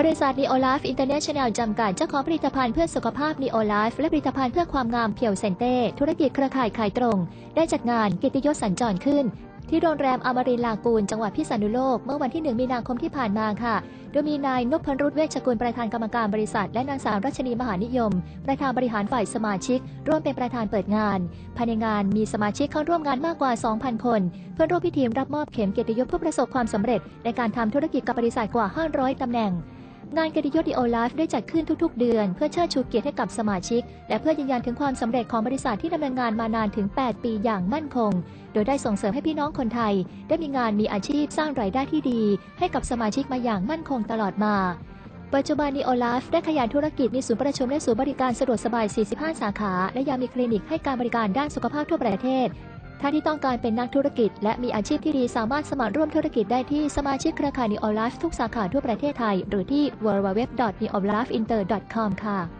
บริษัท Neo Life International จำกัดเจ้าของผลิตภัณฑ์เพื่อสุขภาพ Neo Life และผลิตภัณฑ์เพื่อความงามเพียวเซนเต้ธุรกิจเครือข่ายขายตรง ได้จัดงานเกียรติยศสัญจรขึ้น ที่โรงแรมอมรินทร์ลากูนจังหวัดพิษณุโลก เมื่อวันที่ 1 มีนาคมที่ผ่านมาค่ะ โดยมีนายนพรุษเวชกุลประธานกรรมการบริษัท และนางสาวรัชนีมหานิยม ประธานบริหารฝ่ายสมาชิก ร่วมเป็นประธานเปิดงานภายในงานมีสมาชิกเข้าร่วมงานมากกว่า 2,000 คน เพื่อร่วมพิธีรับมอบเข็มเกียรติยศผู้ประสบความสำเร็จในการทำธุรกิจกับบริษัทกว่า 500ตำแหน่ง งานเกียรติยศดีโอไลฟ์ได้จัดขึ้นทุกๆ เดือน เพื่อเชิดชูเกียรติให้กับสมาชิก และเพื่อยืนยันถึงความสำเร็จของบริษัทที่ดำเนินงานมานานถึง 8 ปีอย่างมั่นคง โดยได้ส่งเสริมให้พี่น้องคนไทย ได้มีงานมีอาชีพสร้างรายได้ที่ดี ให้กับสมาชิกมาอย่างมั่นคงตลอดมาปัจจุบันนีโอไลฟ์ได้ขยายธุรกิจมีศูนย์ประชุมและศูนย์บริการสะดวกสบาย 45 สาขา และยังมีคลินิกให้การบริการด้านสุขภาพทั่วประเทศ ถ้าที่ต้องการเป็นนักธุรกิจ และมีอาชีพที่ดีสามารถสมัครร่วมธุรกิจได้ที่สมาชิกเครือข่ายนิออลไลฟ์ทุกสาขาทั่วประเทศไทย หรือที่ www.neolifeinter.com ค่ะ